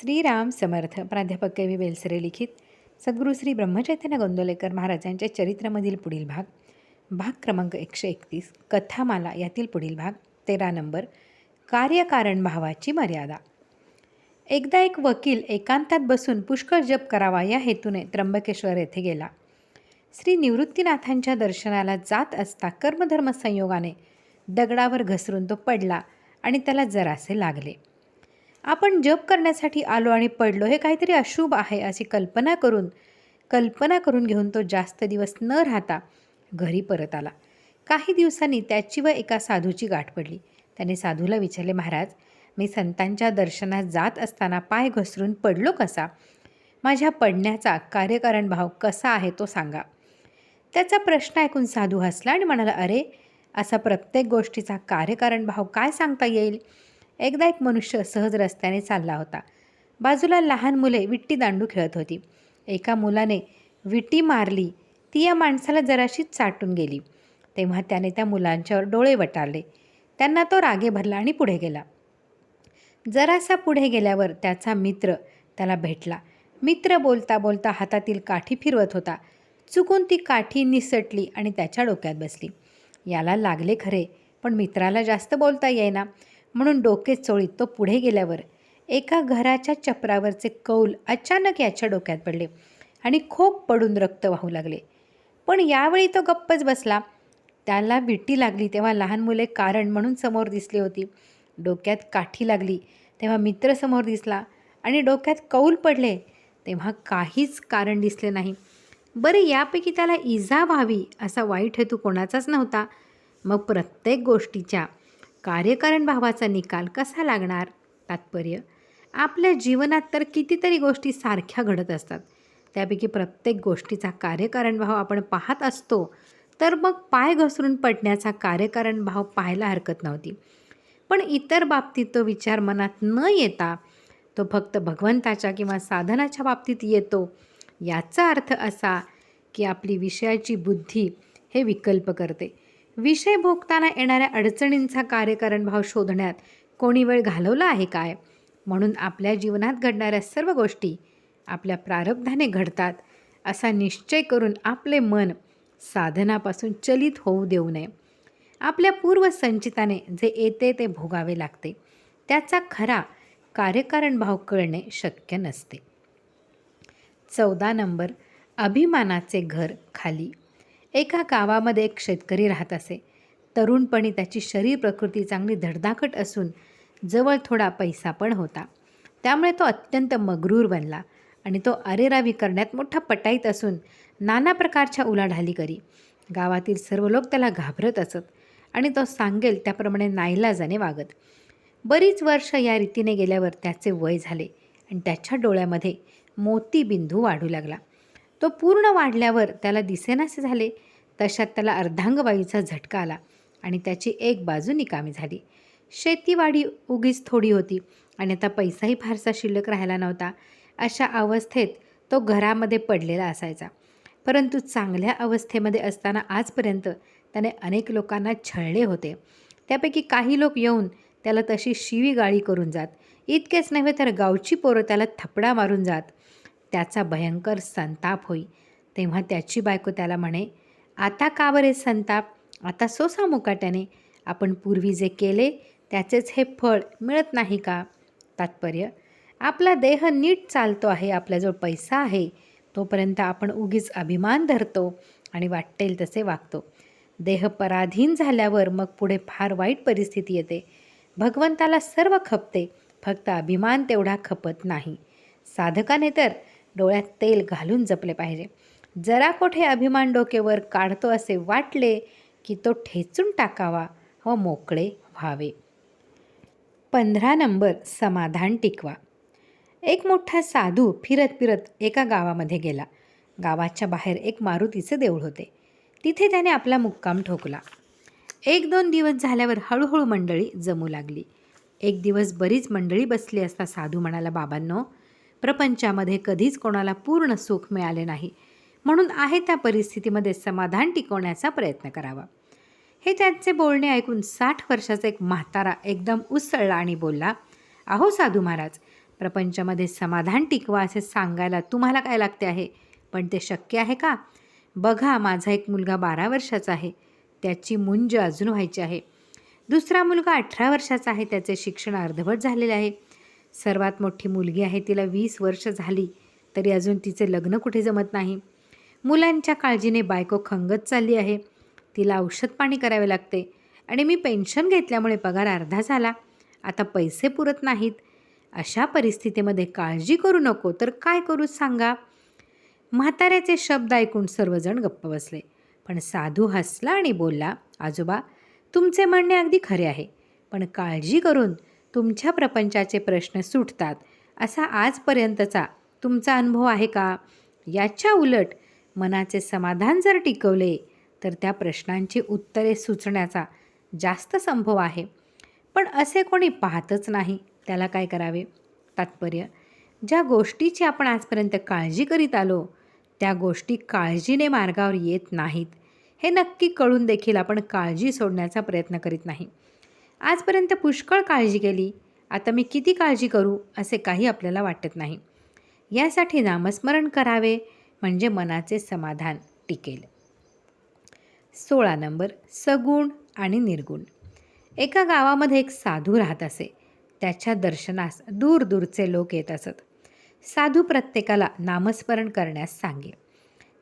श्रीराम समर्थ प्राध्यापक K V वेलसरे लिखित सद्गुरू श्री ब्रह्मचैतन्य गोंदवलेकर महाराजांच्या चरित्रामधील पुढील भाग भाग क्रमांक एकशे एकतीस कथामाला यातील पुढील भाग तेरा नंबर कार्यकारण भावाची मर्यादा. एकदा एक वकील एकांतात बसून पुष्कळ जप करावा या हेतूने त्र्यंबकेश्वर येथे गेला. श्री निवृत्तीनाथांच्या दर्शनाला जात असता कर्मधर्म संयोगाने दगडावर घसरून तो पडला आणि त्याला जरासे लागले. आपण जप करण्यासाठी आलो आणि पडलो हे काहीतरी अशुभ आहे अशी कल्पना करून कल्पना करून घेऊन तो जास्त दिवस न राहता घरी परत आला. काही दिवसांनी त्याची व एका साधूची गाठ पडली. त्याने साधूला विचारले महाराज मी संतांच्या दर्शनात जात असताना पाय घसरून पडलो कसा? माझ्या पडण्याचा कार्यकारण भाव कसा आहे तो सांगा. त्याचा प्रश्न ऐकून साधू हसला आणि म्हणाला अरे असा प्रत्येक गोष्टीचा कार्यकारण भाव काय सांगता येईल? एकदा एक मनुष्य सहज रस्त्याने चालला होता. बाजूला लहान मुले विट्टी दांडू खेळत होती. एका मुलाने विटी मारली ती या माणसाला जराशी चाटून गेली. तेव्हा त्याने त्या मुलांच्यावर डोळे वटारले. त्यांना तो रागे भरला आणि पुढे गेला. जरासा पुढे गेल्यावर त्याचा मित्र त्याला भेटला. मित्र बोलता बोलता हातातील काठी फिरवत होता. चुकून ती काठी निसटली आणि त्याच्या डोक्यात बसली. याला लागले खरे पण मित्राला जास्त बोलता येईना. म्हणून डोके चोळीत तो पुढे गेल्यावर एका घराच्या चपरावरचे कौल अचानक याच्या डोक्यात पडले आणि खूप पडून रक्त वाहू लागले. पण यावेळी तो गप्पच बसला. त्याला विटी लागली तेव्हा लहान मुले कारण म्हणून समोर दिसली होती. डोक्यात काठी लागली तेव्हा मित्र समोर दिसला आणि डोक्यात कौल पडले तेव्हा काहीच कारण दिसले नाही. बरं यापैकी त्याला इजा व्हावी असा वाईट हेतू कोणाचाच नव्हता. मग प्रत्येक गोष्टीच्या कार्यकारण भावाचा निकाल कसा लागणार? तात्पर्य आपल्या जीवनात तर कितीतरी गोष्टी सारख्या घडत असतात. त्यापैकी प्रत्येक गोष्टीचा कार्यकारण भाव आपण पाहत असतो तर मग पाय घसरून पडण्याचा कार्यकारण भाव पाहायला हरकत नव्हती. पण इतर बाबतीत तो विचार मनात न येता तो फक्त भगवंताच्या किंवा साधनाच्या बाबतीत येतो. याचा अर्थ असा की आपली विषयाची बुद्धी हे विकल्प करते. विषय भोगताना येणाऱ्या अडचणींचा कार्यकारण भाव शोधण्यात कोणी वेळ घालवला आहे काय? म्हणून आपल्या जीवनात घडणाऱ्या सर्व गोष्टी आपल्या प्रारब्धाने घडतात असा निश्चय करून आपले मन साधनापासून चलित होऊ देऊ नये. आपल्या पूर्वसंचिताने जे येते ते भोगावे लागते. त्याचा खरा कार्यकारण भाव कळणे शक्य नसते. चौदा नंबर अभिमानाचे घर खाली एका गावामध्ये एक शेतकरी राहत असे. तरुणपणी त्याची शरीर प्रकृती चांगली धडधाकट असून जवळ थोडा पैसा पण होता. त्यामुळे तो अत्यंत मगरूर बनला आणि तो अरेरावी करण्यात मोठा पटाईत असून नाना प्रकारच्या उलाढाली करी. गावातील सर्व लोक त्याला घाबरत असत आणि तो सांगेल त्याप्रमाणे नाईलाजाने वागत. बरीच वर्ष या रीतीने गेल्यावर त्याचे वय झाले आणि त्याच्या डोळ्यामध्ये मोतीबिंदू वाढू लागला. तो पूर्ण वाढल्यावर त्याला दिसेनासे झाले. तशात त्याला अर्धांगवायूचा झटका आला आणि त्याची एक बाजू निकामी झाली. शेतीवाडी उगीच थोडी होती आणि आता पैसाही फारसा शिल्लक राहिला नव्हता. अशा अवस्थेत तो घरामध्ये पडलेला असायचा. परंतु चांगल्या अवस्थेमध्ये असताना आजपर्यंत त्याने अनेक लोकांना छळले होते. त्यापैकी काही लोक येऊन त्याला तशी शिवीगाळी करून जात. इतकेच नव्हे तर गावची पोरं त्याला थपडा मारून जात. त्याचा भयंकर संताप होई. तेव्हा त्याची बायको त्याला म्हणे आता का बरे संताप? आता सोसा मुकाट्याने आपण पूर्वी जे केले त्याचेच हे फळ मिळत नाही का? तात्पर्य आपला देह नीट चालतो आहे आपल्याजवळ पैसा आहे. तोपर्यंत आपण उगीच अभिमान धरतो आणि वाटेल तसे वागतो. देह पराधीन झाल्यावर मग पुढे फार वाईट परिस्थिती येते. भगवंताला सर्व खपते फक्त अभिमान तेवढा खपत नाही. साधकाने तर डोळ्यात तेल घालून जपले पाहिजे. जरा कोठे अभिमान डोकेवर काढतो असे वाटले की तो ठेचून टाकावा व मोकळे व्हावे. पंधरा नंबर समाधान टिकवा. एक मोठा साधू फिरत फिरत एका गावामध्ये गेला. गावाच्या बाहेर एक मारुतीचे देऊळ होते. तिथे त्याने आपला मुक्काम ठोकला. एक दोन दिवस झाल्यावर हळूहळू मंडळी जमू लागली. एक दिवस बरीच मंडळी बसली असता साधू म्हणाला बाबांनो प्रपंचामध्ये कधीच कोणाला पूर्ण सुख मिळाले नाही. म्हणून आहे त्या परिस्थितीमध्ये समाधान टिकवण्याचा प्रयत्न करावा. हे त्यांचे बोलणे ऐकून साठ वर्षाचा एक म्हातारा एकदम उसळला आणि बोलला अहो साधू महाराज प्रपंचामध्ये समाधान टिकवा असे सांगायला तुम्हाला काय लागते आहे? पण ते शक्य आहे का? बघा माझा एक मुलगा बारा वर्षाचा आहे. त्याची मुंज अजून व्हायची आहे. दुसरा मुलगा अठरा वर्षाचा आहे. त्याचे शिक्षण अर्धवट झालेले आहे. सर्वात मोठी मुलगी आहे तिला वीस वर्ष झाली तरी अजून तिचे लग्न कुठे जमत नाही. मुलांच्या काळजीने बायको खंगत चालली आहे. तिला औषध पाणी करावे लागते आणि मी पेन्शन घेतल्यामुळे पगार अर्धा झाला. आता पैसे पुरत नाहीत. अशा परिस्थितीमध्ये काळजी करू नको तर काय करू सांगा? म्हाताऱ्याचे शब्द ऐकून सर्वजण गप्प बसले. पण साधू हसला आणि बोलला आजोबा तुमचे म्हणणे अगदी खरे आहे पण काळजी करून तुमच्या प्रपंचाचे प्रश्न सुटतात. असा आजपर्यंतचा तुमचा अनुभव आहे का? याच्या उलट मनाचे समाधान जर टिकवले तर त्या प्रश्नांची उत्तरे सुचण्याचा जास्त संभव आहे. पण असे कोणी पाहतच नाही त्याला काय करावे? तात्पर्य ज्या गोष्टीची आपण आजपर्यंत काळजी करीत आलो त्या गोष्टी काळजीने मार्गावर येत नाहीत. हे नक्की कळून देखील आपण काळजी सोडण्याचा प्रयत्न करीत नाही. आजपर्यंत पुष्कळ काळजी केली. आता मी किती काळजी करू असे काही आपल्याला वाटत नाही. यासाठी नामस्मरण करावे म्हणजे मनाचे समाधान टिकेल. सोळा नंबर सगुण आणि निर्गुण. एका गावामध्ये एक साधू राहत असे. त्याच्या दर्शनास दूर दूरचे लोक येत असत. साधू प्रत्येकाला नामस्मरण करण्यास सांगे.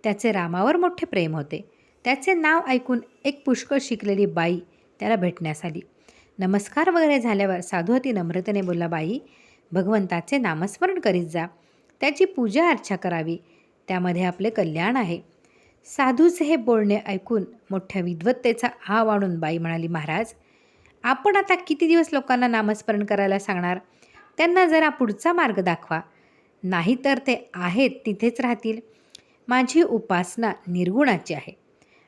त्याचे रामावर मोठे प्रेम होते. त्याचे नाव ऐकून एक पुष्कळ शिकलेली बाई त्याला भेटण्यास आली. नमस्कार वगैरे झाल्यावर साधू अति नम्रतेने बोलला बाई भगवंताचे नामस्मरण करीत जा. त्याची पूजा अर्चा करावी. त्यामध्ये आपले कल्याण आहे. साधूचे हे बोलणे ऐकून मोठ्या विद्वत्तेचा हाव आणून बाई म्हणाली महाराज आपण आता किती दिवस लोकांना नामस्मरण करायला सांगणार? त्यांना जरा पुढचा मार्ग दाखवा. नाहीतर ते आहेत तिथेच राहतील. माझी उपासना निर्गुणाची आहे.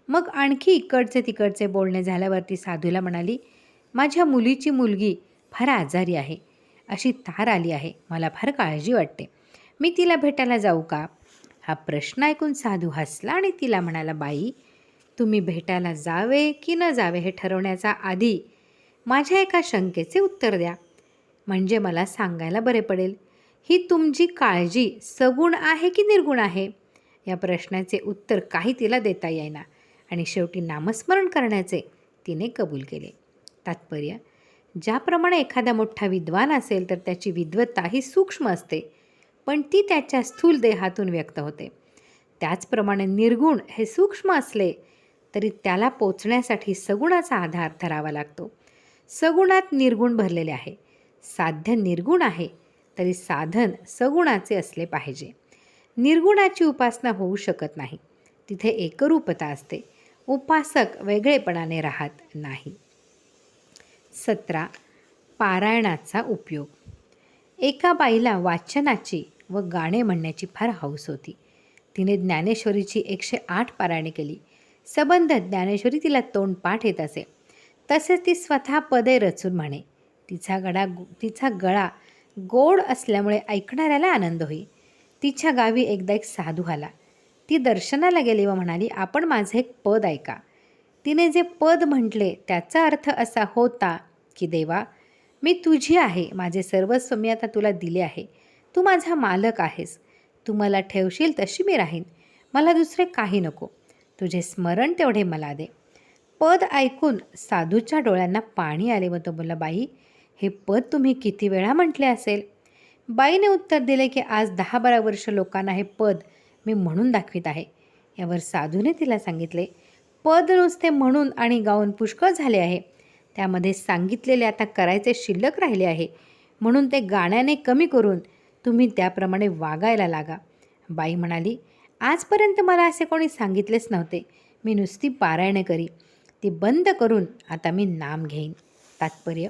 मग आणखी इकडचे तिकडचे बोलणे झाल्यावरती साधूला म्हणाली माझ्या मुलीची मुलगी फार आजारी आहे. अशी तार आली आहे. मला फार काळजी वाटते. मी तिला भेटायला जाऊ का? हा प्रश्न ऐकून साधू हसला आणि तिला म्हणाला बाई तुम्ही भेटायला जावे की न जावे हे ठरवण्याचा आधी माझ्या एका शंकेचे उत्तर द्या. म्हणजे मला सांगायला बरे पडेल. ही तुमची काळजी सगुण आहे की निर्गुण आहे? या प्रश्नाचे उत्तर काही तिला देता येईना. आणि शेवटी नामस्मरण करण्याचे तिने कबूल केले. तात्पर्य. ज्याप्रमाणे एखादा मोठा विद्वान असेल तर त्याची विद्वत्ता ही सूक्ष्म असते पण ती त्याच्या स्थूल देहातून व्यक्त होते. त्याचप्रमाणे निर्गुण हे सूक्ष्म असले तरी त्याला पोचण्यासाठी सगुणाचा आधार धरावा लागतो. सगुणात निर्गुण भरलेले आहे. साध्य निर्गुण आहे तरी साधन सगुणाचे असले पाहिजे. निर्गुणाची उपासना होऊ शकत नाही. तिथे एकरूपता असते. उपासक वेगळेपणाने राहत नाही. सतरा पारायणाचा उपयोग. एका बाईला वाचनाची व गाणे म्हणण्याची फार हौस होती. तिने ज्ञानेश्वरीची एकशे आठ पारायणे केली. सबंध ज्ञानेश्वरी तिला तोंड पाठ येत असे. तसेच ती स्वतः पदे रचून म्हणे. तिचा गळा तिचा गळा गोड असल्यामुळे ऐकणाऱ्याला आनंद होई. तिच्या गावी एकदा एक साधू आला. ती दर्शनाला गेली व म्हणाली आपण माझे एक पद ऐका. तिने जे पद म्हटले त्याचा अर्थ असा होता की देवा मी तुझी आहे माझे सर्वस्व मी आता तुला दिले आहे. तू माझा मालक आहेस. तू मला ठेवशील तशी मी राहीन. मला दुसरे काही नको. तुझे स्मरण तेवढे मला दे. पद ऐकून साधूच्या डोळ्यांना पाणी आले व तो बोलला बाई हे पद तुम्ही किती वेळा म्हटले असेल? बाईने उत्तर दिले की आज दहा बारा वर्ष लोकांना हे पद मी म्हणून दाखवित आहे. यावर साधूने तिला सांगितले पद नुसते म्हणून आणि गाऊन पुष्कळ झाले आहे. त्यामध्ये सांगितलेले आता करायचे शिल्लक राहिले आहे. म्हणून ते गाण्याने कमी करून तुम्ही त्याप्रमाणे वागायला लागा. बाई म्हणाली आजपर्यंत मला असे कोणी सांगितलेच नव्हते. मी नुसती पारायणे करी. ती बंद करून आता मी नाम घेईन. तात्पर्य.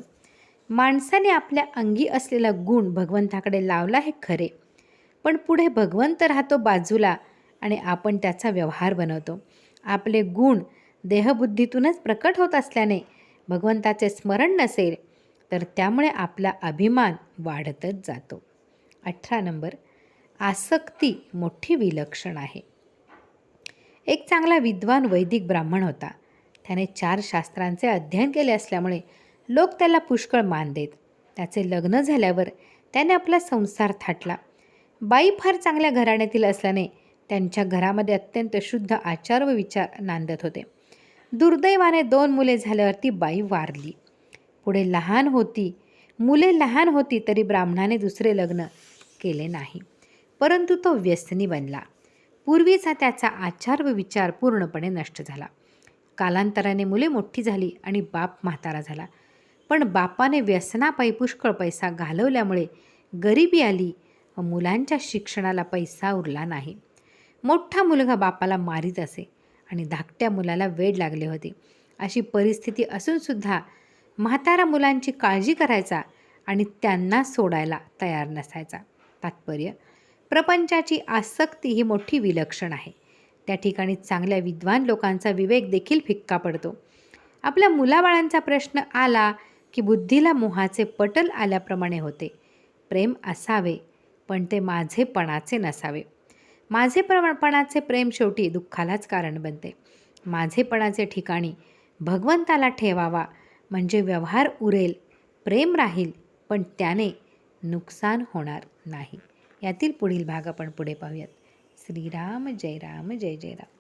माणसाने आपल्या अंगी असलेला गुण भगवंताकडे लावला हे खरे. पण पुढे भगवंत राहतो बाजूला आणि आपण त्याचा व्यवहार बनवतो. आपले गुण देहबुद्धीतूनच प्रकट होत असल्याने भगवंताचे स्मरण नसेल तर त्यामुळे आपला अभिमान वाढतच जातो. अठरा नंबर आसक्ती मोठी विलक्षण आहे. एक चांगला विद्वान वैदिक ब्राह्मण होता. त्याने चार शास्त्रांचे अध्ययन केले असल्यामुळे लोक त्याला पुष्कळ मान देत. त्याचे लग्न झाल्यावर त्याने आपला संसार थाटला. बाई फार चांगल्या घराण्यातील असल्याने त्यांच्या घरामध्ये अत्यंत शुद्ध आचार व विचार नांदत होते. दुर्दैवाने दोन मुले झाल्यावर ती बाई वारली. पुढे लहान होती. मुले लहान होती तरी ब्राह्मणाने दुसरे लग्न केले नाही. परंतु तो व्यसनी बनला. पूर्वीचा त्याचा आचार व विचार पूर्णपणे नष्ट झाला. कालांतराने मुले मोठी झाली आणि बाप म्हातारा झाला. पण बापाने व्यसनापायी पुष्कळ पैसा घालवल्यामुळे गरिबी आली व मुलांच्या शिक्षणाला पैसा उरला नाही. मोठा मुलगा बापाला मारीत असे. आणि धाकट्या मुलाला वेड लागले होते. अशी परिस्थिती असूनसुद्धा म्हातारा मुलांची काळजी करायचा आणि त्यांना सोडायला तयार नसायचा. तात्पर्य प्रपंचाची आसक्ती ही मोठी विलक्षण आहे. त्या ठिकाणी चांगल्या विद्वान लोकांचा विवेक देखील फिक्का पडतो. आपल्या मुलाबाळांचा प्रश्न आला की बुद्धीला मोहाचे पटल आल्याप्रमाणे होते. प्रेम असावे पण ते माझेपणाचे नसावे. माझे प्रमाणपणाचे प्रेम शेवटी दुःखालाच कारण बनते. माझेपणाचे ठिकाणी भगवंताला ठेवावा म्हणजे व्यवहार उरेल प्रेम राहील पण त्याने नुकसान होणार नाही. यातील पुढील भाग आपण पुढे पाहूयात. श्रीराम जय राम जय जय राम.